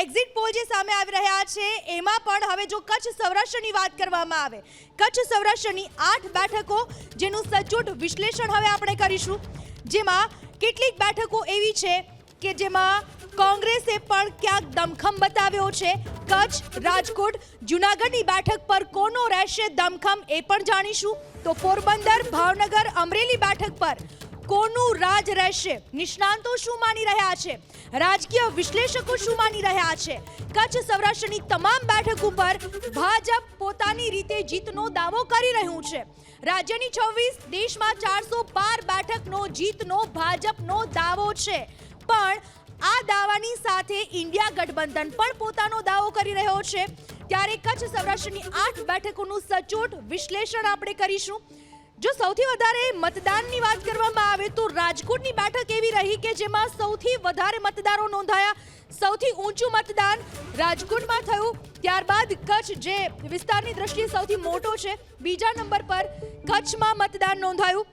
Exit poll જે સામે આવી રહ્યા છે, એમાં પણ હવે જો કચ્છ સૌરાષ્ટ્રની વાત કરવામાં આવે, કચ્છ સૌરાષ્ટ્રની આઠ બેઠકો જેનું સચોટ વિશ્લેષણ હવે આપણે કરીશું. જેમાં કેટલીક બેઠકો એવી છે કે જેમાં કોંગ્રેસે પણ ક્યાંક દમખમ બતાવ્યો છે. કચ્છ, રાજકોટ, જુનાગઢની બેઠક પર કોનો રહેશે દમખમ એ પણ જાણીશું. તો પોરબંદર, ભાવનગર, અમરેલી બેઠક પર કોનું રાજ રહેશે? નિષ્ણાંતો શું માની રહ્યા છે? રાજકીય વિશ્લેષકો શું માની રહ્યા છે? કચ્છ સૌરાષ્ટ્રની તમામ બેઠક ઉપર ભાજપ પોતાની રીતે જીતનો દાવો કરી રહ્યું છે. રાજ્યની છવ્વીસ, દેશમાં ચારસો બાર બેઠકનો જીતનો ભાજપનો દાવો છે. પણ આ દાવાની સાથે ઇન્ડિયા ગઠબંધન પણ પોતાનો દાવો કરી રહ્યો છે. ત્યારે કચ્છ સૌરાષ્ટ્રની આઠ બેઠકોનું સચોટ વિશ્લેષણ આપણે કરીશું. જો સૌથી વધારે મતદાનની વાત કરવામાં આવે તો રાજકોટની બેઠક એવી રહી કે જેમાં સૌથી વધારે મતદારો નોંધાયા. સૌથી ઊંચું મતદાન રાજકોટમાં થયું. ત્યારબાદ કચ્છ, જે વિસ્તારની દ્રષ્ટિએ સૌથી મોટો છે, બીજા નંબર પર કચ્છમાં મતદાન નોંધાયું.